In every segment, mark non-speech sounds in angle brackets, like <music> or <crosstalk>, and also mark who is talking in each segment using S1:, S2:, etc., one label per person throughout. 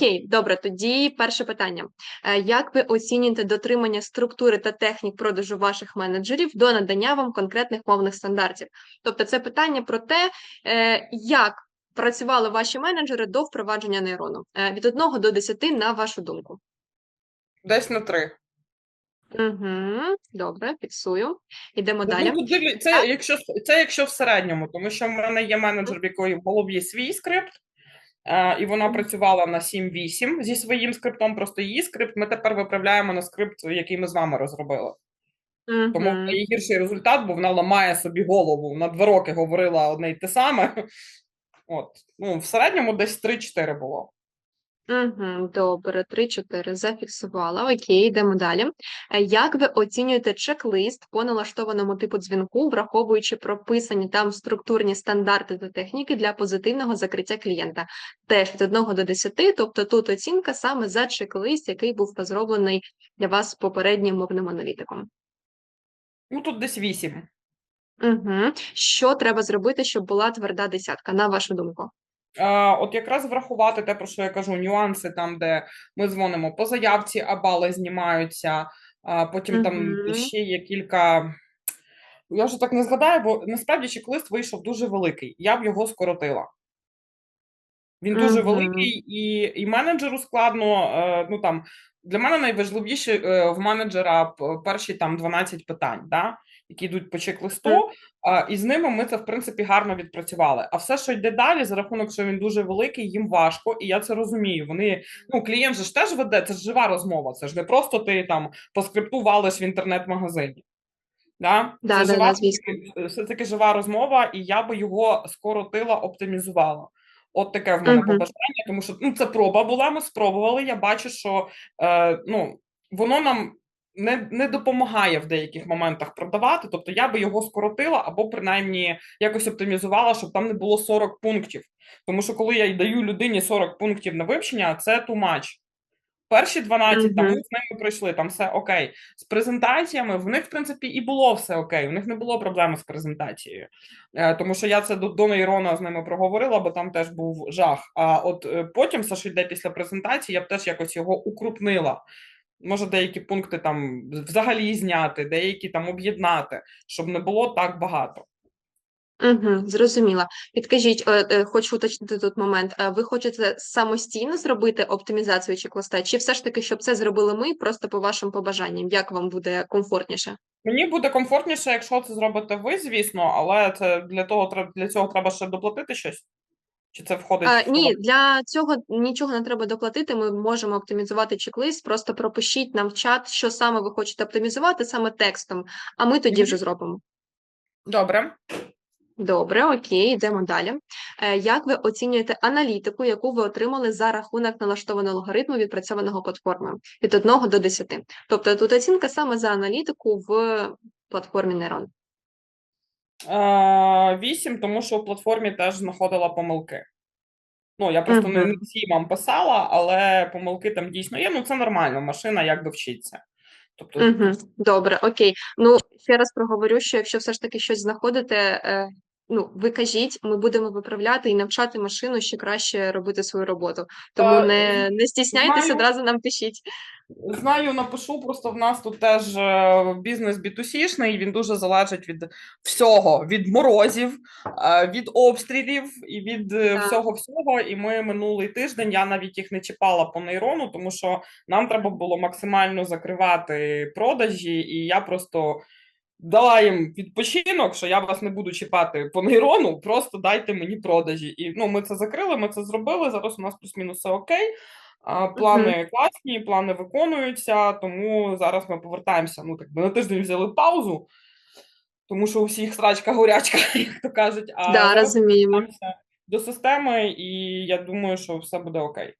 S1: Окей, добре. Тоді перше питання: Е, як ви оцінюєте дотримання структури та технік продажу ваших менеджерів до надання вам конкретних мовних стандартів? Тобто, це питання про те, е, як працювали ваші менеджери до впровадження нейрону Е, від 1 до 10, на вашу думку.
S2: Десь на три.
S1: Угу, добре, фіксую. Ідемо
S2: Ну,
S1: далі.
S2: дивлю- це якщо це якщо в середньому, тому що в мене є менеджер, в якої в голові свій скрипт, і вона працювала на 7-8 зі своїм скриптом. Просто її скрипт ми тепер виправляємо на скрипт, який ми з вами розробили. Тому в неї гірший результат, бо вона ламає собі голову. На два роки говорила одне й те саме. <laughs> От ну в середньому десь 3-4 було.
S1: Угу, добре, 3-4 зафіксувала. Окей, йдемо далі. Е, Як ви оцінюєте чек-лист по налаштованому типу дзвінку, враховуючи прописані там структурні стандарти та техніки для позитивного закриття клієнта? Теж від 1 до 10, тобто тут оцінка саме за чек-лист, який був зроблений для вас попереднім мовним аналітиком.
S2: Ну тут десь 8.
S1: Угу. Що треба зробити, щоб була тверда десятка, на вашу думку?
S2: От якраз врахувати те, про що я кажу, нюанси там, де ми дзвонимо по заявці, а бали знімаються. А потім там ще є кілька. Я вже так не згадаю, бо насправді чек-лист вийшов дуже великий. Я б його скоротила. Він дуже
S1: Мгм.
S2: великий, і, і менеджеру складно. Е, ну там для мене найважливіше е, в менеджера перші там 12 питань, да, які йдуть по чек-листу. І з ними ми це в принципі гарно відпрацювали. А все, що йде далі, за рахунок, що він дуже великий, їм важко, і я це розумію. Вони ну клієнт же ж теж веде, це ж жива розмова. Це ж не просто ти там по скрипту валиш в інтернет-магазині. Да?
S1: Да,
S2: це
S1: да,
S2: жива,
S1: да, звісно.
S2: все таки жива розмова, і я би його скоротила, оптимізувала. От таке в мене
S1: Мгм.
S2: побажання, тому що ну, це проба була, ми спробували. Я бачу, що е, ну, воно нам не, не допомагає в деяких моментах продавати. Тобто я би його скоротила або принаймні якось оптимізувала, щоб там не було 40 пунктів. Тому що коли я й даю людині 40 пунктів на вивчення, це much. Перші 12 там ми з ними пройшли, там все окей. З презентаціями в них, в принципі, і було все окей. У них не було проблеми з презентацією. Е, тому що я це до, до нейрона з ними проговорила, бо там теж був жах. А от е, потім, все, що йде після презентації, я б теж якось його укрупнила. Може, деякі пункти там взагалі зняти, деякі там об'єднати, щоб не було так багато.
S1: Угу, зрозуміла. Підкажіть, е, е, хочу уточнити тут момент. Е, Ви хочете самостійно зробити оптимізацію чек-листа, чи все ж таки, щоб це зробили ми, просто по вашим побажанням? Як вам буде комфортніше?
S2: Мені буде комфортніше, якщо це зробите ви, звісно, але це для того треба для цього треба ще доплатити щось. Чи це входить
S1: А,
S2: в
S1: ні, для цього нічого не треба доплатити. Ми можемо оптимізувати чек-лист. Просто пропишіть нам в чат, що саме ви хочете оптимізувати, саме текстом, а ми тоді вже зробимо.
S2: Добре.
S1: Добре, окей, йдемо далі. Е, Як ви оцінюєте аналітику, яку ви отримали за рахунок налаштованого алгоритму відпрацьованого платформою від 1 до 10? Тобто тут оцінка саме за аналітику в платформі Neuron.
S2: Е, Вісім, тому що у платформі теж знаходила помилки. Ну, я просто не, всім вам писала, але помилки там дійсно є. Ну, це нормально, машина якби вчиться. Тобто,
S1: добре, окей. Ну, ще раз проговорю, що якщо все ж таки щось знаходите, е, ну, ви кажіть, ми будемо виправляти і навчати машину ще краще робити свою роботу. Тому
S2: Та,
S1: не, не стісняйтесь,
S2: знаю.
S1: одразу нам пишіть.
S2: Знаю, напишу, просто в нас тут теж е, бізнес B2C-шний, він дуже залежить від всього, від морозів, е, від обстрілів і від е, всього-всього. І ми минулий тиждень, я навіть їх не чіпала по нейрону, тому що нам треба було максимально закривати продажі, і я просто дала їм відпочинок, що я вас не буду чіпати по нейрону, просто дайте мені продажі. І ну, ми це закрили, ми це зробили. Зараз у нас плюс-мінус все окей. А, Плани класні, плани виконуються, тому зараз ми повертаємося. Ну, так би на тиждень взяли паузу, тому що у всіх срачка горячка, <laughs> як то кажуть. А
S1: Да, розуміємо.
S2: до системи, і я думаю, що все буде окей.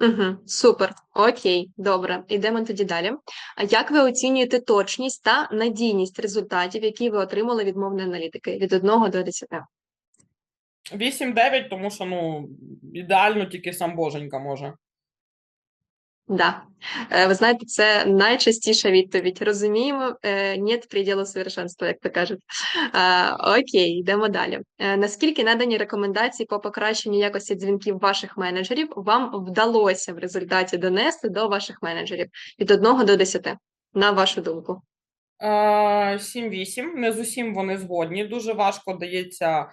S1: Угу, супер, окей, добре. Йдемо тоді далі. А як ви оцінюєте точність та надійність результатів, які ви отримали від мовної аналітики від 1 до 10?
S2: 8-9, тому що ну ідеально тільки сам Боженька може.
S1: Да. Е, Ви знаєте, це найчастіша відповідь. Розуміємо, е, нет приділу совершенства, як то кажуть. Е, Окей, йдемо далі. Наскільки надані рекомендації по покращенню якості дзвінків ваших менеджерів вам вдалося в результаті донести до ваших менеджерів від 1 до 10, на вашу думку?
S2: Е, 7-8. Не з усім вони згодні. Дуже важко дається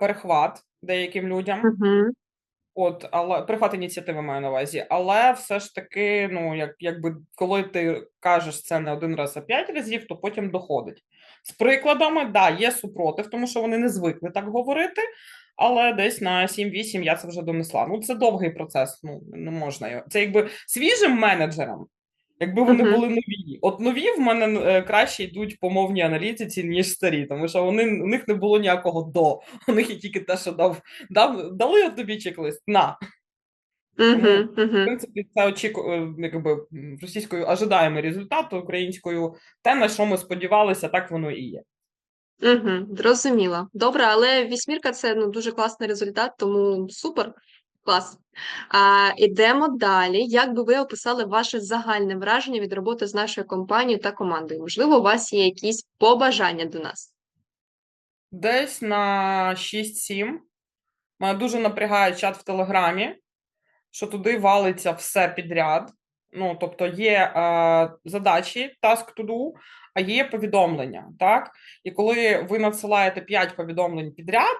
S2: перехват деяким людям.
S1: Угу.
S2: От, але прихват ініціативи маю на увазі. Але все ж таки, ну як, якби коли ти кажеш це не один раз, а п'ять разів, то потім доходить. З прикладами, да, є супротив, тому що вони не звикли так говорити. Але десь на 7-8 я це вже донесла. Ну, це довгий процес. Ну не можна його. Це якби свіжим менеджерам, якби вони
S1: Мгм.
S2: були нові. От нові в мене е, краще йдуть по мовній аналітиці, ніж старі, тому що вони у них не було ніякого до. У них є тільки те, що дав, дав дали от тобі чек-лист. На.
S1: Угу,
S2: В
S1: угу.
S2: принципі, це очіку... е, якби російською ожидаємий результат, українською те, на що ми сподівалися, так воно і є.
S1: Угу, зрозуміла. Добре, але вісьмірка це ну, дуже класний результат, тому супер, клас. А, ідемо далі. Як би ви описали ваше загальне враження від роботи з нашою компанією та командою? Можливо, у вас є якісь побажання до нас?
S2: Десь на 6-7. Мене дуже напрягає чат в Телеграмі, що туди валиться все підряд. Ну, тобто є е, задачі, task to do, а є повідомлення. Так? І коли ви надсилаєте 5 повідомлень підряд,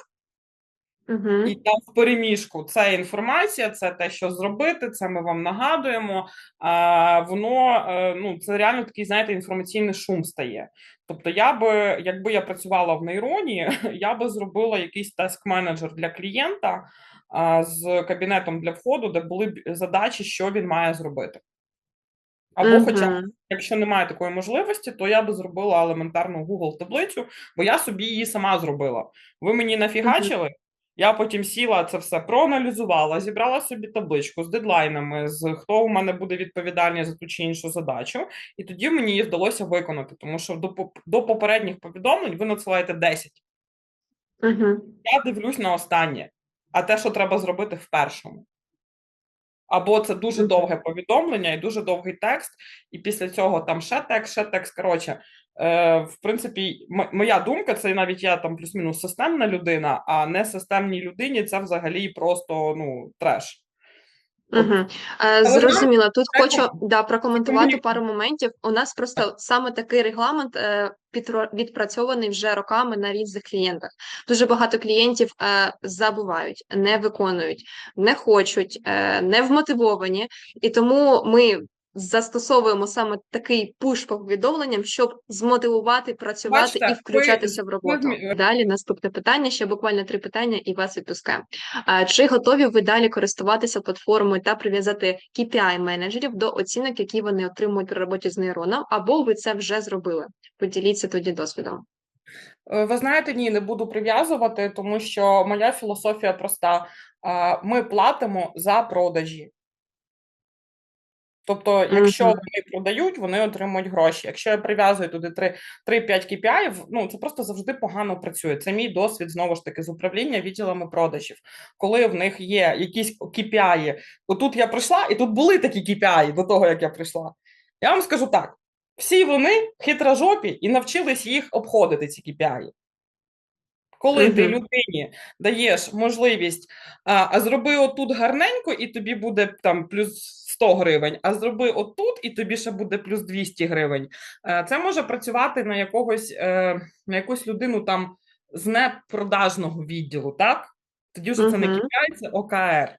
S1: Угу.
S2: І там в переміжку це інформація, це те, що зробити, це ми вам нагадуємо. А, воно е, ну це реально такий, знаєте, інформаційний шум стає. Тобто, я би, якби я працювала в нейроні, <laughs> я би зробила якийсь таск-менеджер для клієнта а, з кабінетом для входу, де були б задачі, що він має зробити. Або, хоча,
S1: Мгм.
S2: якщо немає такої можливості, то я би зробила елементарну Google таблицю, бо я собі її сама зробила. Ви мені нафігачили, я потім сіла це все проаналізувала, зібрала собі табличку з дедлайнами, з хто у мене буде відповідальний за ту чи іншу задачу, і тоді мені її вдалося виконати, тому що до, до попередніх повідомлень ви надсилаєте 10.
S1: Угу.
S2: Я дивлюсь на останнє, а те, що треба зробити в першому. Або це дуже довге повідомлення і дуже довгий текст, і після цього там ще текст, ще текст. Коротше, е, в принципі, моя думка, це навіть я там плюс-мінус системна людина, а не системній людині це взагалі просто ну треш.
S1: Мгм. Е,
S2: Але
S1: Тут хочу да, прокоментувати пару моментів. У нас просто саме такий регламент е, підро- відпрацьований вже роками на різних клієнтах. Дуже багато клієнтів е, забувають, не виконують, не хочуть, не вмотивовані, і тому ми застосовуємо саме такий пуш повідомленням, щоб змотивувати, працювати
S2: Бачите,
S1: і
S2: ви-
S1: включатися в роботу. Далі наступне питання, ще буквально три питання, і вас відпускаємо. Чи готові ви далі користуватися платформою та прив'язати KPI менеджерів до оцінок, які вони отримують при роботі з нейроном, або ви це вже зробили? Поділіться тоді досвідом.
S2: Е, Ви знаєте, ні, не буду прив'язувати, тому що моя філософія проста: ми платимо за продажі. Тобто, якщо вони продають, вони отримують гроші. Якщо я прив'язую туди 3-5 KPI, ну це просто завжди погано працює. Це мій досвід знову ж таки з управління відділами продажів. Коли в них є якісь KPI, отут я прийшла, і тут були такі KPI до того, як я прийшла. Я вам скажу так: всі вони хитрожопі і навчились їх обходити, ці KPI. Коли ти людині даєш можливість, а, а зроби отут гарненько, і тобі буде там плюс 100 гривень, а зроби отут, і тобі ще буде плюс 200 гривень. Е, Це може працювати на якогось е, на якусь людину там з непродажного відділу, так? Тоді вже це не. KPI, це ОКР.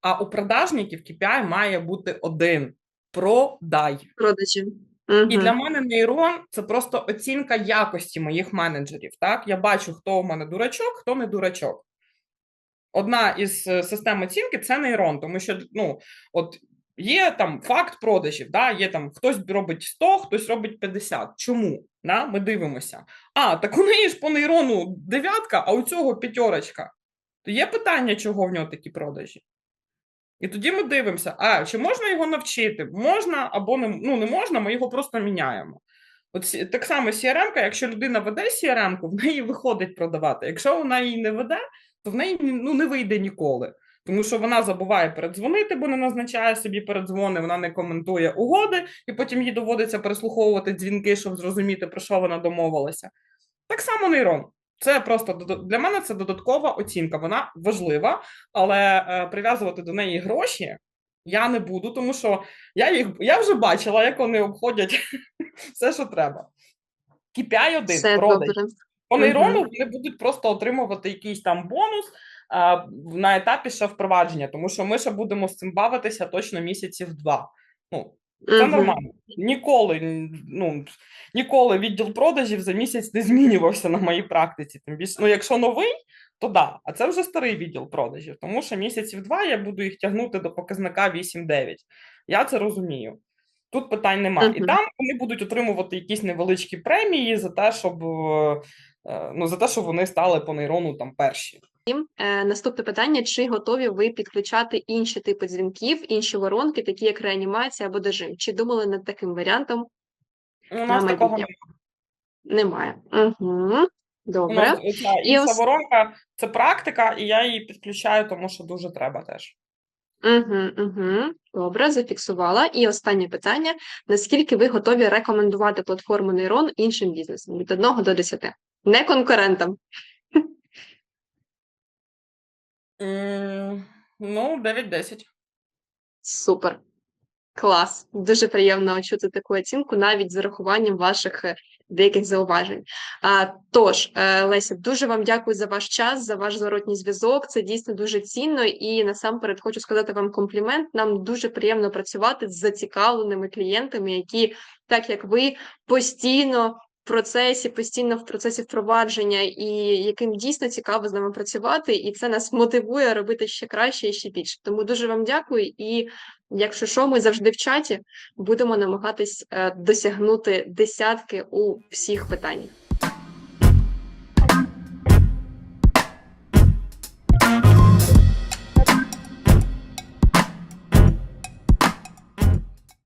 S2: А у продажників KPI має бути один: продай.
S1: Продажі.
S2: І для мене нейрон це просто оцінка якості моїх менеджерів. Так, я бачу, хто у мене дурачок, хто не дурачок. Одна із е, систем оцінки це нейрон, тому що ну, от є там факт продажів, да, є там хтось робить 100, хтось робить 50. Чому? Да? Ми дивимося. А, так у неї ж по нейрону дев'ятка, а у цього п'ятерочка. То є питання, чого в нього такі продажі. І тоді ми дивимося, а чи можна його навчити? Можна або не, ну, не можна, ми його просто міняємо. От так само CRM, якщо людина веде CRM, в неї виходить продавати. Якщо вона її не веде, то в неї ну, не вийде ніколи. Тому що вона забуває передзвонити, бо не назначає собі передзвони, вона не коментує угоди, і потім їй доводиться переслуховувати дзвінки, щоб зрозуміти, про що вона домовилася. Так само нейрон. Це просто для мене це додаткова оцінка. Вона важлива, але е, прив'язувати до неї гроші я не буду, тому що я їх я вже бачила, як вони обходять <laughs> все, що треба. KPI 1
S1: Все
S2: продаж. По нейрону вони будуть просто отримувати якийсь там бонус на етапі ще впровадження, тому що ми ще будемо з цим бавитися точно місяців два. Ну, це нормально. Ніколи, ну, ніколи відділ продажів за місяць не змінювався на моїй практиці. Тим більше, ну, якщо новий, то да, а це вже старий відділ продажів, тому що місяців два я буду їх тягнути до показника 8-9. Я це розумію. Тут питань немає. І там вони будуть отримувати якісь невеличкі премії за те, щоб е, е, ну, за те, що вони стали по нейрону там перші.
S1: Е, Наступне питання: чи готові ви підключати інші типи дзвінків, інші воронки, такі як реанімація або дожим? Чи думали над таким варіантом?
S2: У нас
S1: На
S2: такого немає.
S1: Немає. Угу. Добре.
S2: нас ця
S1: І
S2: інша
S1: ос-
S2: воронка це практика, і я її підключаю, тому що дуже треба теж.
S1: Угу, угу. Добре, зафіксувала. І останнє питання: наскільки ви готові рекомендувати платформу Нейрон іншим бізнесам від 1 до 10? Не конкурентам.
S2: Ну, 9-10.
S1: Супер. Клас. Дуже приємно чути таку оцінку, навіть з урахуванням ваших е, деяких зауважень. А, тож, е, Леся, дуже вам дякую за ваш час, за ваш зворотній зв'язок. Це дійсно дуже цінно. І насамперед хочу сказати вам комплімент. Нам дуже приємно працювати з зацікавленими клієнтами, які, так як ви, постійно процесі, постійно в процесі впровадження, і яким дійсно цікаво з нами працювати, і це нас мотивує робити ще краще і ще більше. Тому дуже вам дякую. І якщо що, ми завжди в чаті будемо намагатись е, досягнути десятки у всіх питаннях.